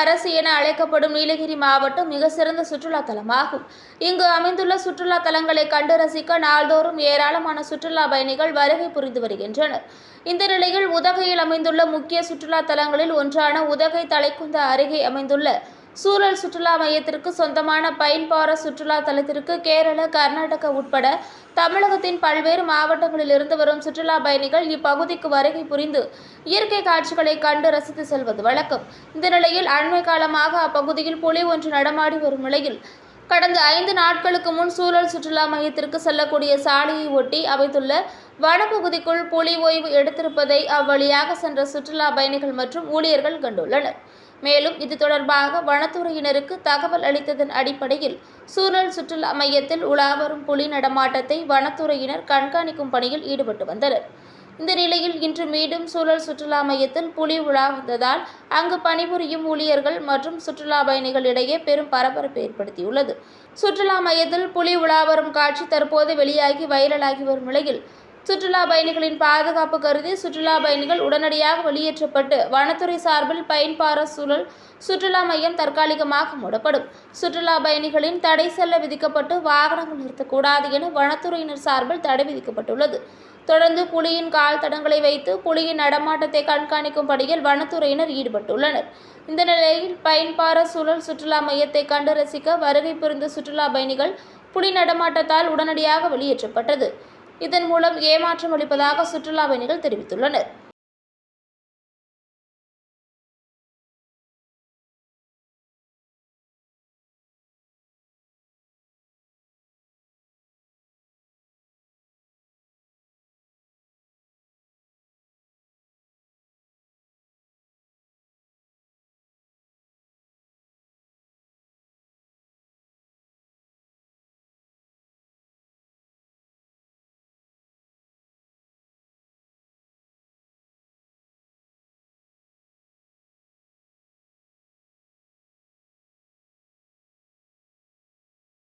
அரசு என அழைக்கப்படும் நீலகிரி மாவட்டம் மிக சிறந்த சுற்றுலா தலமாகும். இங்கு அமைந்துள்ள சுற்றுலா தலங்களை கண்டு ரசிக்க நாள்தோறும் ஏராளமான சுற்றுலா பயணிகள் வருகை புரிந்து வருகின்றனர். இந்த நிலையில் உதகையில் அமைந்துள்ள முக்கிய சுற்றுலா தலங்களில் ஒன்றான உதகை தலைக்குந்த அருகே அமைந்துள்ள சூழல் சுற்றுலா மையத்திற்கு சொந்தமான பைன்பார சுற்றுலா தலத்திற்கு கேரள கர்நாடகா உட்பட தமிழகத்தின் பல்வேறு மாவட்டங்களிலிருந்து வரும் சுற்றுலா பயணிகள் இப்பகுதிக்கு வருகை புரிந்து இயற்கை காட்சிகளை கண்டு ரசித்து செல்வது வழக்கம். இந்த நிலையில் அண்மை காலமாக அப்பகுதியில் புலி ஒன்று நடமாடி வரும் நிலையில் கடந்த ஐந்து நாட்களுக்கு முன் சூழல் சுற்றுலா மையத்திற்கு செல்லக்கூடிய சாலையை ஒட்டி அமைத்துள்ள வனப்பகுதிக்குள் புலி ஓய்வு எடுத்திருப்பதை அவ்வழியாக சென்ற சுற்றுலா பயணிகள் மற்றும் ஊழியர்கள் கண்டுள்ளனர். மேலும் இது தொடர்பாக வனத்துறையினருக்கு தகவல் அளித்ததன் அடிப்படையில் சூழல் சுற்றுலா மையத்தில் உலாவரும் புலி நடமாட்டத்தை வனத்துறையினர் கண்காணிக்கும் பணியில் ஈடுபட்டு வந்தனர். இந்த நிலையில் இன்று மீண்டும் சூழல் சுற்றுலா மையத்தில் புலி உலா வந்ததால் அங்கு பணிபுரியும் ஊழியர்கள் மற்றும் சுற்றுலா பயணிகளிடையே பெரும் பரபரப்பு ஏற்படுத்தியுள்ளது. சுற்றுலா மையத்தில் புலி உலா வரும் காட்சி தற்போது வெளியாகி வைரலாகி வரும் நிலையில் சுற்றுலா பயணிகளின் பாதுகாப்பு கருதி சுற்றுலா பயணிகள் உடனடியாக வெளியேற்றப்பட்டு வனத்துறை சார்பில் பயன்பார சூழல் சுற்றுலா மையம் தற்காலிகமாக மூடப்படும். சுற்றுலா பயணிகளின் தடை செல்ல விதிக்கப்பட்டு வாகனங்கள் நிறுத்தக்கூடாது என வனத்துறையினர் சார்பில் தடை விதிக்கப்பட்டுள்ளது. தொடர்ந்து புலியின் கால் தடங்களை வைத்து புலியின் நடமாட்டத்தை கண்காணிக்கும் பணியில் வனத்துறையினர் ஈடுபட்டுள்ளனர். இந்த நிலையில் பயன்பார சூழல் சுற்றுலா மையத்தை கண்டு ரசிக்க வருகை புரிந்த சுற்றுலா பயணிகள் புலி நடமாட்டத்தால் உடனடியாக வெளியேற்றப்பட்டது. இதன் மூலம் ஏமாற்றம் அளிப்பதாக சுற்றுலா பயணிகள் தெரிவித்துள்ளனர்.